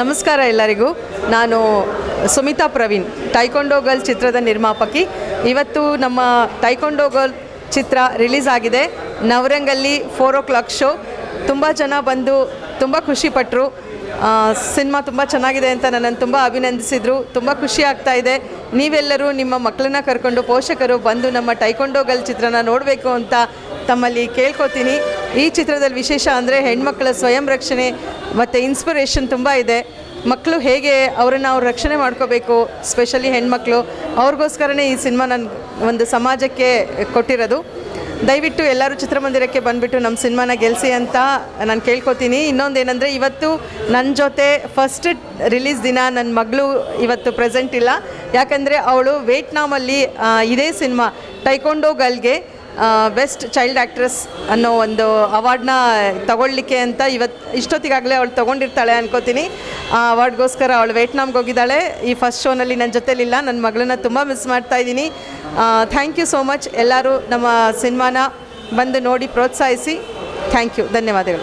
ನಮಸ್ಕಾರ ಎಲ್ಲರಿಗೂ. ನಾನು ಸುಮಿತಾ ಪ್ರವೀಣ್ ಟೈಕೊಂಡೋ ಗರ್ಲ್ ಚಿತ್ರದ ನಿರ್ಮಾಪಕಿ. ಇವತ್ತು ನಮ್ಮ ಟೈಕೊಂಡೋ ಗರ್ಲ್ ಚಿತ್ರ ರಿಲೀಸ್ ಆಗಿದೆ. ನವರಂಗಲ್ಲಿ ಫೋರ್ ಓ ಕ್ಲಾಕ್ ಶೋ ತುಂಬ ಜನ ಬಂದು ತುಂಬ ಖುಷಿಪಟ್ಟರು ಸಿನಿಮಾ ತುಂಬ ಚೆನ್ನಾಗಿದೆ ಅಂತ ನನ್ನನ್ನು ತುಂಬ ಅಭಿನಂದಿಸಿದರು. ತುಂಬ ಖುಷಿ ಆಗ್ತಾ ಇದೆ. ನೀವೆಲ್ಲರೂ ನಿಮ್ಮ ಮಕ್ಕಳನ್ನ ಕರ್ಕೊಂಡು ಪೋಷಕರು ಬಂದು ನಮ್ಮ ಟೈಕೊಂಡೋ ಗರ್ಲ್ ಚಿತ್ರನ ನೋಡಬೇಕು ಅಂತ ತಮ್ಮಲ್ಲಿ ಕೇಳ್ಕೊತೀನಿ. ಈ ಚಿತ್ರದಲ್ಲಿ ವಿಶೇಷ ಅಂದರೆ ಹೆಣ್ಮಕ್ಳ ಸ್ವಯಂ ರಕ್ಷಣೆ ಮತ್ತು ಇನ್ಸ್ಪಿರೇಷನ್ ತುಂಬ ಇದೆ. ಮಕ್ಕಳು ಹೇಗೆ ಅವರನ್ನು ಅವ್ರು ರಕ್ಷಣೆ ಮಾಡ್ಕೋಬೇಕು ಸ್ಪೆಷಲಿ ಹೆಣ್ಮಕ್ಳು ಅವ್ರಿಗೋಸ್ಕರನೇ ಈ ಸಿನಿಮಾ ನನ್ನ ಒಂದು ಸಮಾಜಕ್ಕೆ ಕೊಟ್ಟಿರೋದು. ದಯವಿಟ್ಟು ಎಲ್ಲರೂ ಚಿತ್ರಮಂದಿರಕ್ಕೆ ಬಂದುಬಿಟ್ಟು ನಮ್ಮ ಸಿನಿಮಾನ ಗೆಲ್ಲಿಸಿ ಅಂತ ನಾನು ಕೇಳ್ಕೊತೀನಿ. ಇನ್ನೊಂದು ಏನಂದರೆ ಇವತ್ತು ನನ್ನ ಜೊತೆ ಫಸ್ಟ್ ರಿಲೀಸ್ ದಿನ ನನ್ನ ಮಗಳು ಇವತ್ತು ಪ್ರೆಸೆಂಟ್ ಇಲ್ಲ. ಯಾಕಂದರೆ ಅವಳು ವೇಟ್ನಾಮಲ್ಲಿ ಆ, ಇದೇ ಸಿನಿಮಾ ಟೈಕೊಂಡೋ ಗರ್ಲ್ಗೆ ಬೆಸ್ಟ್ ಚೈಲ್ಡ್ ಆ್ಯಕ್ಟ್ರೆಸ್ ಅನ್ನೋ ಒಂದು ಅವಾರ್ಡ್ನ ತಗೊಳ್ಳಿಕ್ಕೆ ಅಂತ ಇವತ್ತು ಇಷ್ಟೊತ್ತಿಗಾಗಲೇ ಅವಳು ತೊಗೊಂಡಿರ್ತಾಳೆ ಅನ್ಕೋತೀನಿ. ಆ ಅವಾರ್ಡ್ಗೋಸ್ಕರ ಅವಳು ವೇಟ್ನಾಮ್ಗೆ ಹೋಗಿದ್ದಾಳೆ. ಈ ಫಸ್ಟ್ ಶೋನಲ್ಲಿ ನನ್ನ ಜೊತೆಲಿಲ್ಲ. ನನ್ನ ಮಗಳನ್ನ ತುಂಬ ಮಿಸ್ ಮಾಡ್ತಾ ಇದ್ದೀನಿ. ಥ್ಯಾಂಕ್ ಯು ಸೋ ಮಚ್ ಎಲ್ಲರೂ ನಮ್ಮ ಸಿನಿಮಾನ ಬಂದು ನೋಡಿ ಪ್ರೋತ್ಸಾಹಿಸಿ. ಥ್ಯಾಂಕ್ ಯು ಧನ್ಯವಾದಗಳು.